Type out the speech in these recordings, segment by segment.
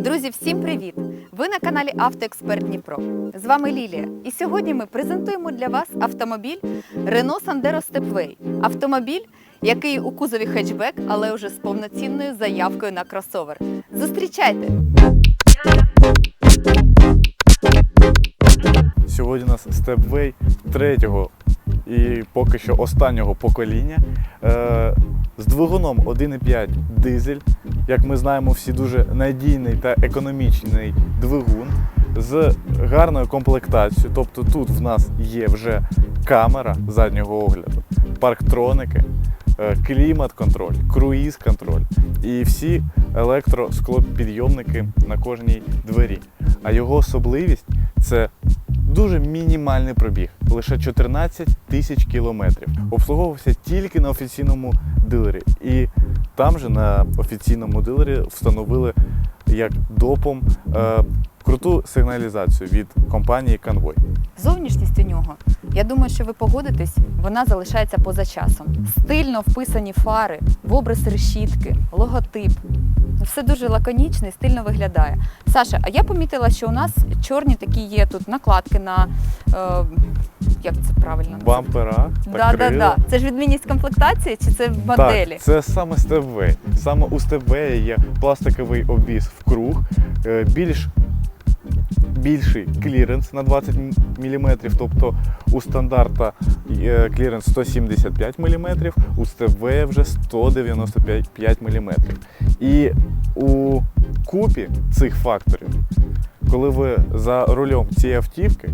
Друзі, всім привіт! Ви на каналі Автоексперт Дніпро. З вами Лілія. І сьогодні ми презентуємо для вас автомобіль Renault Sandero Stepway. Автомобіль, який у кузові хетчбек, але вже з повноцінною заявкою на кросовер. Зустрічайте! Сьогодні у нас степвей третього і поки що останнього покоління е, з двигуном 1,5 дизель. Як ми знаємо, всі дуже надійний та економічний двигун з гарною комплектацією. Тобто тут в нас є вже камера заднього огляду, парктроники, е, клімат-контроль, круїз-контроль і всі електросклопідйомники на кожній двері. А його особливість це дуже мінімальний пробіг, лише 14 тисяч кілометрів. Обслуговувався тільки на офіційному дилері. І там же на офіційному дилері встановили як допом е, круту сигналізацію від компанії Convoy. Зовнішність у нього, я думаю, що ви погодитесь, вона залишається поза часом. Стильно вписані фари, в образ решітки, логотип. Все дуже лаконічно і стильно виглядає. Саша, а я помітила, що у нас чорні такі є тут накладки на е, як це правильно? Бампера та Да, да, крила. да. Це ж відмінність комплектації чи це моделі? Так, це саме степвей. Саме у степвеї є пластиковий обіз в круг, е, більш більший кліренс на 20 мм, тобто у стандарта е, кліренс 175 мм, у степвея вже 195 мм. І у купі цих факторів, коли ви за рулем цієї автівки,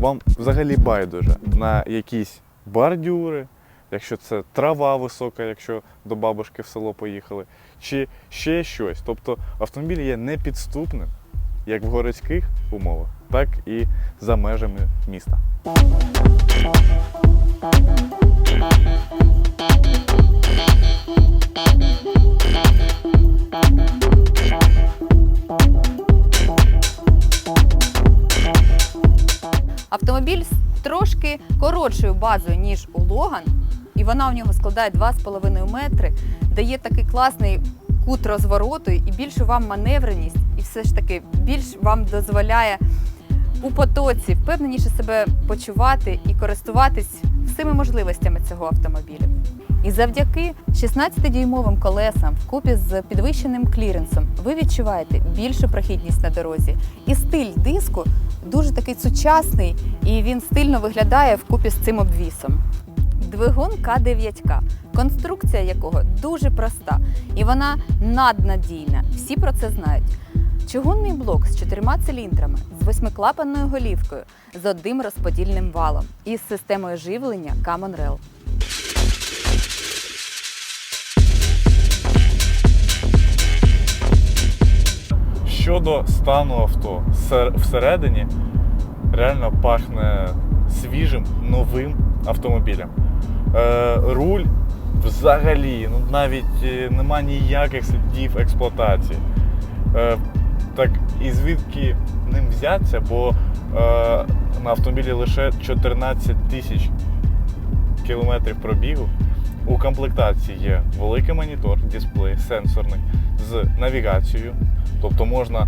вам взагалі байдуже на якісь бордюри, якщо це трава висока, якщо до бабушки в село поїхали, чи ще щось. Тобто автомобіль є непідступним як в городських умовах, так і за межами міста. Автомобіль з трошки коротшою базою, ніж у Логан, і вона у нього складає 2,5 метри, дає такий класний кут розвороту і більшу вам маневреність, і все ж таки більш вам дозволяє у потоці впевненіше себе почувати і користуватись всіми можливостями цього автомобіля. І завдяки 16-дюймовим колесам вкупі з підвищеним кліренсом ви відчуваєте більшу прохідність на дорозі. І стиль диску дуже такий сучасний, і він стильно виглядає вкупі з цим обвісом. Двигун К9К, конструкція якого дуже проста і вона наднадійна. Всі про це знають. Чугунний блок з чотирма циліндрами, з восьмиклапанною голівкою, з одним розподільним валом і з системою живлення Common Rail. Щодо стану авто, всередині реально пахне свіжим новим автомобілем. Е, руль взагалі, ну навіть е, нема ніяких слідів експлуатації. Е, так і звідки ним взяться, бо е, на автомобілі лише 14 тисяч кілометрів пробігу. У комплектації є великий монітор, дисплей сенсорний з навігацією, тобто можна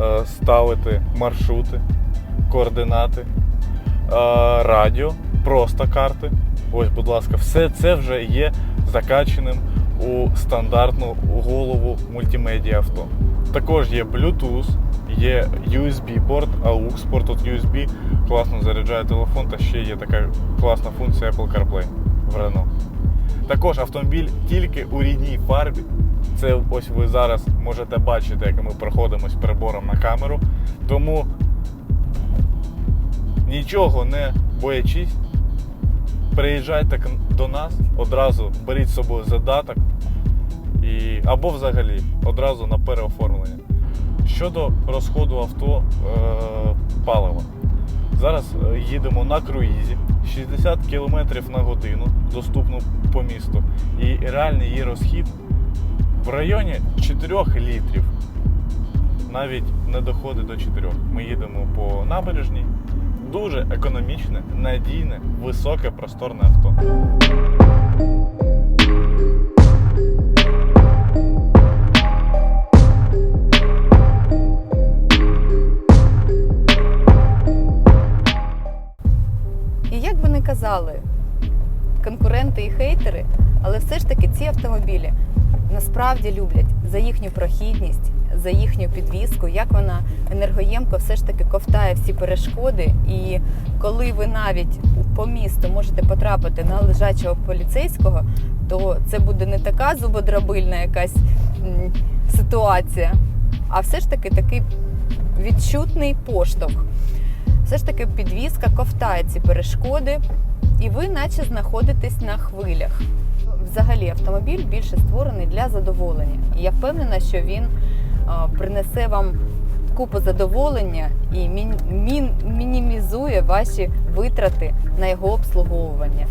е, ставити маршрути, координати, е, радіо, просто карти. Ось, будь ласка, все це вже є закаченим у стандартну голову мультимедіа авто. Також є Bluetooth, є USB-порт, AUX порт от USB, класно заряджає телефон, та ще є така класна функція Apple CarPlay в Renault. Також автомобіль тільки у рідній фарбі. Це ось ви зараз можете бачити, як ми проходимось прибором на камеру. Тому нічого не боячись, приїжджайте до нас, одразу беріть з собою задаток і, або взагалі одразу на переоформлення. Щодо розходу авто е, палива. Зараз е, їдемо на круїзі 60 км на годину, доступно по місту. І реальний її розхід в районі 4 літрів. Навіть не доходить до 4. Ми їдемо по набережній. Дуже економічне, надійне, високе, просторне авто. Казали конкуренти і хейтери, але все ж таки ці автомобілі насправді люблять за їхню прохідність, за їхню підвізку, як вона енергоємко все ж таки ковтає всі перешкоди. І коли ви навіть по місту можете потрапити на лежачого поліцейського, то це буде не така зубодрабильна якась ситуація, а все ж таки такий відчутний поштовх. Все ж таки підвізка ковтає ці перешкоди, і ви наче знаходитесь на хвилях. Взагалі автомобіль більше створений для задоволення. І я впевнена, що він а, принесе вам купу задоволення і мін, мін, мінімізує ваші витрати на його обслуговування.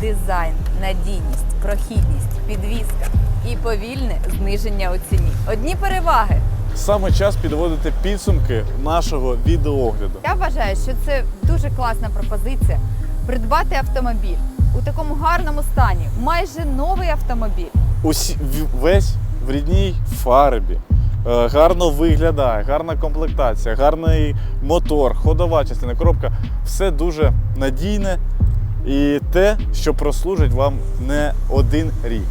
Дизайн, надійність, прохідність, підвізка і повільне зниження у ціні. Одні переваги. Саме час підводити підсумки нашого відеоогляду. Я вважаю, що це дуже класна пропозиція придбати автомобіль у такому гарному стані, майже новий автомобіль. Усі, весь в рідній фарбі. Е, Гарно виглядає, гарна комплектація, гарний мотор, ходова частина, коробка. Все дуже надійне і те, що прослужить вам не один рік.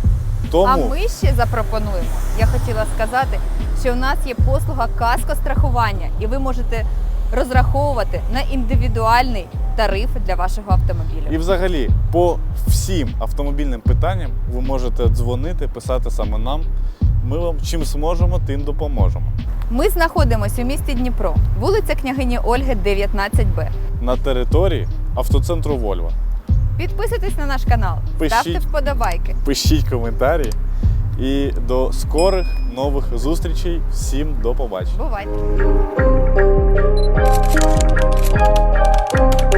Тому А ми ще запропонуємо. Я хотіла сказати, що у нас є послуга каско страхування, і ви можете розраховувати на індивідуальний тариф для вашого автомобіля. І взагалі, по всім автомобільним питанням ви можете дзвонити, писати саме нам. Ми вам чим зможемо, тим допоможемо. Ми знаходимося у місті Дніпро, вулиця княгині Ольги, 19Б. На території автоцентру Вольво. Підписуйтесь на наш канал, Пишіть. ставте вподобайки. Пишіть коментарі. І до скорих нових зустрічей. Всім до побачення. Бувайте! Thank you.